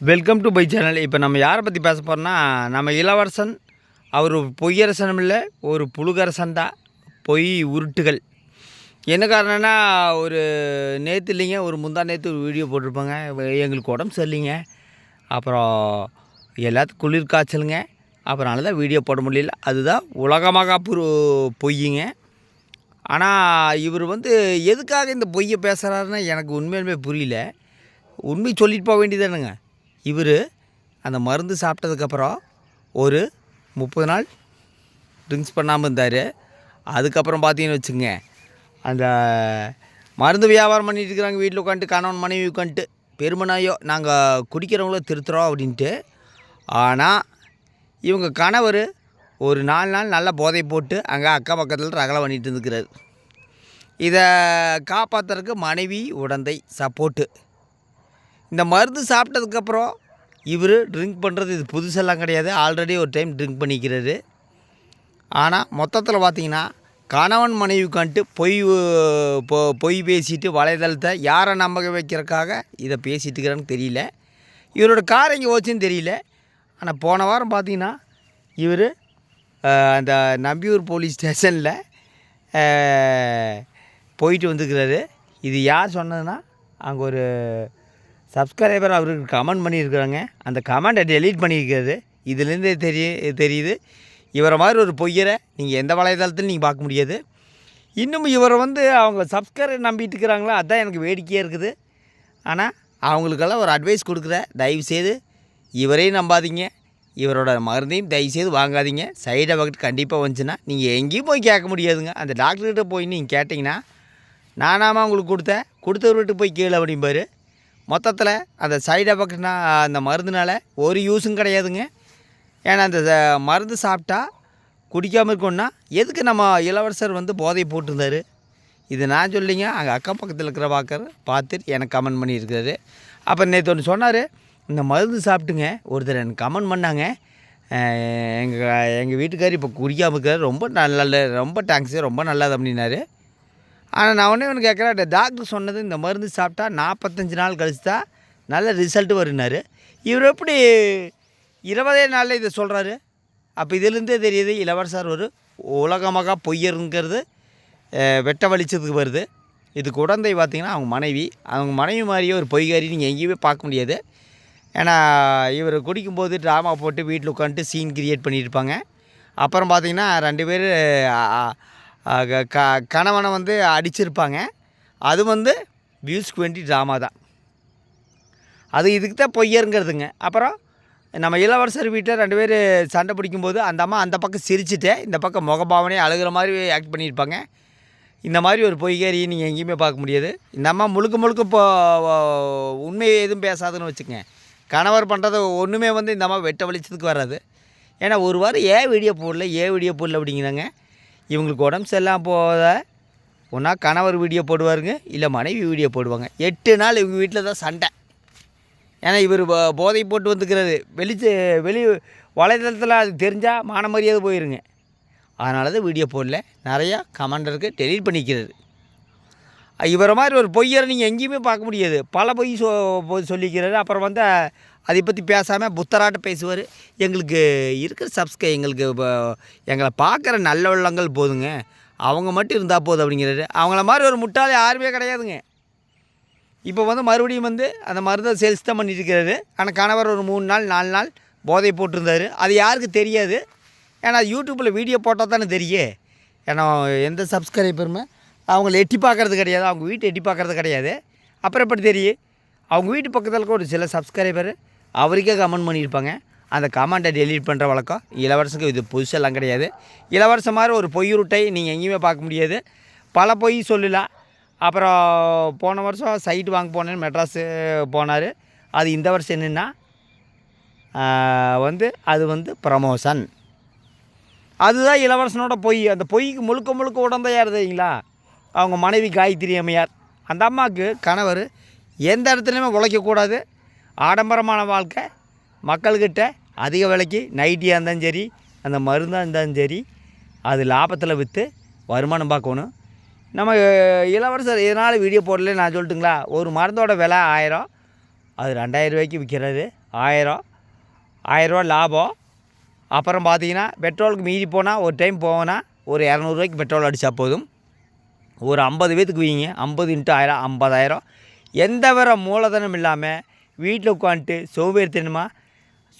Welcome to by channel இப்போ நம்ம யாரை பற்றி பேச போகிறோம்னா நம்ம இளவரசன் அவர் பொய்யரசனும் இல்லை ஒரு புழுகரசன் தான் பொய் உருட்டுகள். என்ன காரணம்னா ஒரு நேற்று இல்லைங்க ஒரு முந்தா நேற்று ஒரு வீடியோ போட்டிருப்பாங்க. எங்களுக்கு உடம்பு சரியில்லைங்க. அப்புறம் எல்லாத்துக்கும் குளிர் காய்ச்சலுங்க அப்புறம் தான் வீடியோ போட முடியல. அதுதான் உலகமாக புரு பொய்யுங்க. ஆனால் இவர் வந்து எதுக்காக இந்த பொய்யை பேசுகிறாருன்னு எனக்கு உண்மையிலுமே புரியல. உண்மை சொல்லிட்டு போக வேண்டியதானுங்க இவர் அந்த மருந்து சாப்பிட்டதுக்கப்புறம் ஒரு முப்பது நாள் ட்ரிங்க்ஸ் பண்ணாமல் இருந்தார். அதுக்கப்புறம் பார்த்தீங்கன்னு வச்சுங்க அந்த மருந்து வியாபாரம் பண்ணிட்டு இருக்கிறாங்க வீட்டில் உட்காந்துட்டு கணவன் மனைவி உட்காந்துட்டு பெருமனாயோ நாங்கள் குடிக்கிறவங்கள திருத்துறோம் அப்படின்ட்டு. ஆனால் இவங்க கணவர் ஒரு நாலு நாள் நல்லா போதை போட்டு அங்கே அக்கம் பக்கத்தில் ரகலை பண்ணிட்டு இருந்துக்கிறார் இதை காப்பாற்றுறதுக்கு மனைவி உடந்தை சப்போர்ட்டு இந்த மருந்து சாப்பிட்டதுக்கப்புறம் இவர் ட்ரிங்க் பண்ணுறது இது புதுசெல்லாம் கிடையாது. ஆல்ரெடி ஒரு டைம் ட்ரிங்க் பண்ணிக்கிறாரு. ஆனால் மொத்தத்தில் பார்த்தீங்கன்னா கணவன் மனைவிக்கான்ட்டு பொய் பொ- பொய் பேசிட்டு வலைதளத்தை யாரை நம்ப வைக்கிறக்காக இதை பேசிட்டுக்கிறான்னு தெரியல. இவரோட கார் எங்கே போச்சுன்னு தெரியல. ஆனால் போன வாரம் பார்த்தீங்கன்னா இவர் அந்த நம்பியூர் போலீஸ் ஸ்டேஷனில் போயிட்டு வந்துக்கிறாரு இது யார் சொன்னதுன்னா அங்கே ஒரு சப்ஸ்கிரைபர் அவருக்கு கமெண்ட் பண்ணியிருக்கிறாங்க. அந்த கமெண்ட்டை டெலீட் பண்ணியிருக்காரு இதுலேருந்து தெரிய தெரியுது. இவரை மாதிரி ஒரு பொய்யரை நீங்கள் எந்த வலைதளத்திலும் நீங்கள் பார்க்க முடியாது. இன்னும் இவரை வந்து அவங்க சப்ஸ்கிரைபர் நம்பிட்டு இருக்கிறாங்களோ? அதுதான் எனக்கு வேடிக்கையாக இருக்குது. ஆனால் அவங்களுக்கெல்லாம் ஒரு அட்வைஸ் கொடுக்குற தயவுசெய்து இவரையும் நம்பாதீங்க. இவரோட மருந்தையும் தயவுசெய்து வாங்காதீங்க. சைடு எஃபெக்ட் கண்டிப்பாக வந்துச்சுன்னா நீங்கள் எங்கேயும் போய் கேட்க முடியாதுங்க. அந்த டாக்டர்கிட்ட போய் நீங்கள் கேட்டிங்கன்னா நானாமா உங்களுக்கு கொடுத்தேன். கொடுத்தவர்கிட்ட போய் கீழே அப்படிம்பாரு. மொத்தத்தில் அந்த சைடு எஃபெக்ட்னா அந்த மருந்துனால் ஒரு யூஸும் கிடையாதுங்க. ஏன்னா அந்த மருந்து சாப்பிட்டா குடிக்காமல் இருக்கணும்னா எதுக்கு நம்ம இளவரசர் வந்து போதை போட்டிருந்தார்? இது நான் சொல்லிங்க. அங்கே அக்கம் பக்கத்தில் இருக்கிற பார்க்கற பார்த்துட்டு எனக்கு கமெண்ட் பண்ணியிருக்காரு. அப்போ நேற்று ஒன்று சொன்னார் இந்த மருந்து சாப்பிட்டுங்க. ஒருத்தர் எனக்கு கமெண்ட் பண்ணாங்க. எங்கள் எங்கள் வீட்டுக்கார் இப்போ குடிக்காமல் இருக்கிறார் ரொம்ப நல்ல ரொம்ப தேங்க்ஸு ரொம்ப நல்லது அப்படின்னாரு. ஆனால் நான் ஒன்றே ஒன்று கேட்குறேன் டாக்டர் சொன்னது இந்த மருந்து சாப்பிட்டா நாற்பத்தஞ்சு நாள் கழிச்சு தான் நல்ல ரிசல்ட் வருனார் இவர் எப்படி இருபதே நாளில் இதை சொல்கிறாரு அப்போ இதுலேருந்தே தெரியுது இளவரசர் ஒரு உலகமாக பொய்யருங்கிறது வெட்ட வலிச்சதுக்கு வருது. இது குழந்தை பார்த்திங்கன்னா அவங்க மனைவி. அவங்க மனைவி மாதிரியே ஒரு பொய்காரி நீங்கள் எங்கேயுமே பார்க்க முடியாது. ஏன்னா இவர் குடிக்கும்போது ட்ராமா போட்டு வீட்டில் உட்காந்துட்டு சீன் கிரியேட் பண்ணியிருப்பாங்க அப்புறம் பார்த்திங்கன்னா ரெண்டு பேர் க கணவனை வந்து அடிச்சிருப்பாங்க. அது வந்து வியூஸ்க்கு வேண்டி ட்ராமா தான். அது இதுக்கு தான் பொய்யருங்கிறதுங்க. அப்புறம் நம்ம இளவரசர் வீட்டில் ரெண்டு பேர் சண்டை பிடிக்கும்போது அந்த அம்மா அந்த பக்கம் சிரிச்சுட்டு இந்த பக்கம் முகபாவனையே அழுகிற மாதிரி ஆக்ட் பண்ணியிருப்பாங்க. இந்த மாதிரி ஒரு பொய்காரி நீங்கள் எங்கேயுமே பார்க்க முடியாது. இந்த அம்மா முழுக்க முழுக்க இப்போ உண்மையை எதுவும் பேசாதுன்னு வச்சுக்கங்க. கணவர் பண்ணுறது ஒன்றுமே வந்து இந்த அம்மா வெட்ட வெளிச்சத்துக்கு வராது. ஏன்னா ஒரு வாரம் ஏன் வீடியோ போடல? ஏன் வீடியோ போடல அப்படிங்கிறாங்க. இவங்களுக்கு உடம்பு சரியில்லாமல் போத ஒன்றா கணவர் வீடியோ போடுவாருங்க இல்லை மனைவி வீடியோ போடுவாங்க. எட்டு நாள் இவங்க வீட்டில் தான் சண்டை. ஏன்னா இவர் போதை போட்டு வந்துக்கிறாரு. வெளிச்சு வெளி வலைதளத்தில் அது தெரிஞ்சால் மான மரியாதை போயிருங்க. அதனால தான் வீடியோ போடல. நிறையா கமாண்டருக்கு டெலீட் பண்ணிக்கிறது. இவரை மாதிரி ஒரு பொய்யரை நீங்கள் எங்கேயுமே பார்க்க முடியாது. பல பொய் சொ சொல்லிக்கிறாரு. அப்புறம் வந்து அதை பற்றி பேசாமல் புத்தராட்ட பேசுவார். எங்களுக்கு இருக்கிற சப்ஸ்கை எங்களுக்கு இப்போ எங்களை பார்க்குற நல்ல உள்ளங்கள் போதுங்க. அவங்க மட்டும் இருந்தால் போதும் அப்படிங்கிறாரு. அவங்கள மாதிரி ஒரு முட்டாளே யாருமே கிடையாதுங்க. இப்போ வந்து மறுபடியும் வந்து அந்த மருந்தை சேல்ஸ் தான் பண்ணிட்டு ஆனால் கணவர் ஒரு மூணு நாள் நாலு நாள் போதை போட்டிருந்தாரு. அது யாருக்கு தெரியாது. ஏன்னா யூடியூப்பில் வீடியோ போட்டால் தானே தெரியும் ஏன்னா எந்த சப்ஸ்கிரைபருமே அவங்கள எட்டி பார்க்கறது கிடையாது. அவங்க வீட்டை எட்டி பார்க்கறது கிடையாது. அப்புறம் எப்படி தெரியும்? அவங்க வீட்டு பக்கத்தில் இருக்க ஒரு சில சப்ஸ்கிரைபர் அவருக்கே கமெண்ட் பண்ணியிருப்பாங்க. அந்த கமெண்ட்டை டெலீட் பண்ணுற வழக்கம். இளவரசனுக்கு இது புதுசெல்லாம் கிடையாது. இளவரசன் மாதிரி ஒரு பொய்யுருட்டை நீங்கள் எங்கேயுமே பார்க்க முடியாது. பல பொய் சொல்லலாம். அப்புறம் போன வருஷம் சைட்டு வாங்க போனேன்னு மெட்ராஸு போனார். அது இந்த வருஷம் என்னென்னா வந்து அது வந்து ப்ரமோஷன் அதுதான் இளவரசனோட பொய். அந்த பொய்க்கு முழுக்க முழுக்க உடந்தையாக இருந்தீங்களா அவங்க மனைவி காயத்ரி அம்மையார். அந்த அம்மாவுக்கு கணவர் எந்த இடத்துலையுமே உழைக்கக்கூடாது. ஆடம்பரமான வாழ்க்கை. மக்கள்கிட்ட அதிக விலைக்கு நைட்டியாக இருந்தாலும் சரி அந்த மருந்தாக இருந்தாலும் சரி அது லாபத்தில் விற்று வருமானம் பார்க்கணும். நம்ம இளவரசர் இதனால் வீடியோ போடல நான் சொல்லட்டுங்களா? ஒரு மருந்தோட விலை ஆயிரம் அது ரெண்டாயிரம் ரூபாய்க்கு விற்கிறது ஆயிரம். ஆயிரரூவா லாபம். அப்புறம் பார்த்தீங்கன்னா பெட்ரோலுக்கு மீறி போனால் ஒரு டைம் போனால் ஒரு இரநூறுவாய்க்கு பெட்ரோல் அடித்தா போதும். ஒரு ஐம்பது பேத்துக்கு வீங்க ஐம்பது இன்ட்டு ஆயிரம் ஐம்பதாயிரம். எந்த வர மூலதனம் இல்லாமல் வீட்டில் உட்காந்துட்டு சோம்பேறித்தனமா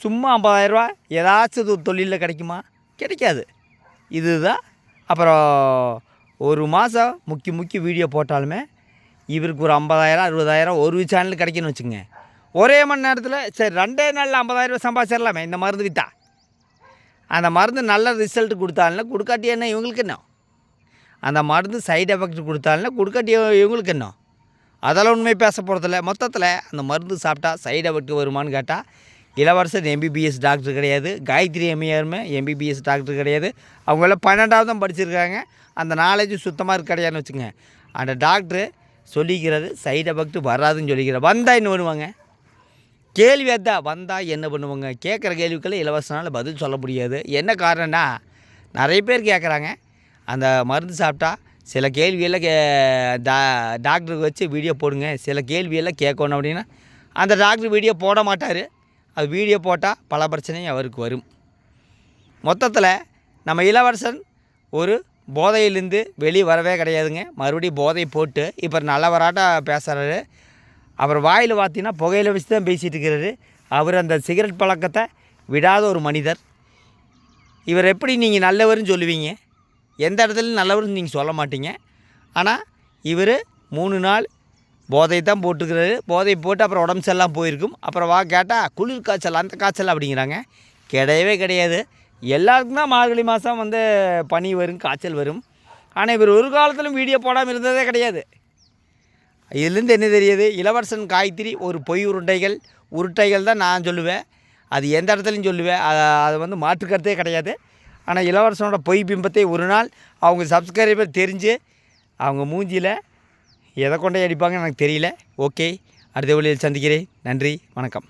சும்மா ஐம்பதாயிரரூவா ஏதாச்சும் ஒரு தொழிலில் கிடைக்குமா? கிடைக்காது. இதுதான். அப்புறம் ஒரு மாதம் முக்கி முக்கி வீடியோ போட்டாலுமே இவருக்கு ஒரு ஐம்பதாயிரம் அறுபதாயிரம் ஒரு சேனல் கிடைக்குன்னு வச்சுங்க ஒரே மணி நேரத்தில் சரி ரெண்டே நாளில் ஐம்பதாயிரரூவா சம்பாதிச்சிடலாமே இந்த மருந்து விற்றா அந்த மருந்து நல்ல ரிசல்ட் கொடுத்தாலும் கொடுக்காட்டி என்ன இவங்களுக்கு என்ன? அந்த மருந்து சைடு எஃபெக்ட் கொடுத்தாலும் கொடுக்காட்டி இவங்களுக்கு என்ன? அதெல்லாம் உண்மை பேச போகிறதில்ல மொத்தத்தில் அந்த மருந்து சாப்பிட்டா சைடு எஃபெக்ட் வருமான்னு கேட்டால் இளவரசர் எம்பிபிஎஸ் டாக்டர் கிடையாது. காயத்ரி எம்ஏஆருமே எம்பிபிஎஸ் டாக்டர் கிடையாது. அவங்க எல்லாம் பன்னெண்டாவது தான் படிச்சிருக்காங்க. அந்த நாலேஜ் சுத்தமாக இருக்க கிடையாதுன்னு வச்சுங்க அந்த டாக்டரு சொல்லிக்கிறது சைடு எஃபெக்ட் வராதுன்னு சொல்லிக்கிறார். வந்தால் என்ன பண்ணுவாங்க? கேள்வி அதான் வந்தால் என்ன பண்ணுவாங்க? கேட்குற கேள்விக்கெல்லாம் இலவசனால பதில் சொல்ல முடியாது. என்ன காரணம்னா நிறைய பேர் கேட்குறாங்க. அந்த மருந்து சாப்பிட்டா சில கேள்வியெல்லாம் கே டா டாக்டருக்கு வச்சு வீடியோ போடுங்க. சில கேள்வியெல்லாம் கேட்கணும் அப்படின்னா அந்த டாக்டர் வீடியோ போட மாட்டார். அது வீடியோ போட்டால் பல பிரச்சனையும் அவருக்கு வரும். மொத்தத்தில் நம்ம இளவரசன் ஒரு போதையிலேருந்து வெளியே வரவே கிடையாதுங்க. மறுபடியும் போதை போட்டு இப்போ நல்லவராட்டாக பேசுகிறாரு அவர் வாயில் பார்த்தீங்கன்னா புகையில வச்சு தான் பேசிகிட்டு இருக்கிறாரு. அவர் அந்த சிகரெட் பழக்கத்தை விடாத ஒரு மனிதர். இவர் எப்படி நீங்கள் நல்லவர்னு சொல்லுவீங்க? எந்த இடத்துலையும் நல்லவர்னு நீங்கள் சொல்ல மாட்டீங்க. ஆனால் இவர் மூணு நாள் போதை தான் போட்டுக்கிறாரு. போதை போட்டு அப்புறம் உடம்பு சரியில்லாம போயிருக்கும். அப்புறம் வா கேட்டால் குளிர் காய்ச்சல் அந்த காய்ச்சல் அப்படிங்கிறாங்க. கிடையவே கிடையாது. எல்லாருக்கும் தான் மார்கழி மாதம் வந்து பனி வரும் காய்ச்சல் வரும். ஆனால் இவர் ஒரு காலத்திலும் வீடியோ போடாமல் இருந்ததே கிடையாது. இதுலேருந்து என்ன தெரியுது? இளவரசன் காய்த்திரி ஒரு பொய் உருண்டைகள் உருட்டைகள் தான் நான் சொல்லுவேன். அது எந்த இடத்துலையும் சொல்லுவேன். அதை வந்து மாற்றுக்கிறதே கிடையாது. ஆனால் இளவரசனோட பொய் பிம்பத்தை ஒரு நாள் அவங்க சப்ஸ்கிரைபர் தெரிஞ்சு அவங்க மூஞ்சியில் எதை கொண்டே அடிப்பாங்கன்னு எனக்கு தெரியல. ஓகே அடுத்த வழியில் சந்திக்கிறேன். நன்றி வணக்கம்.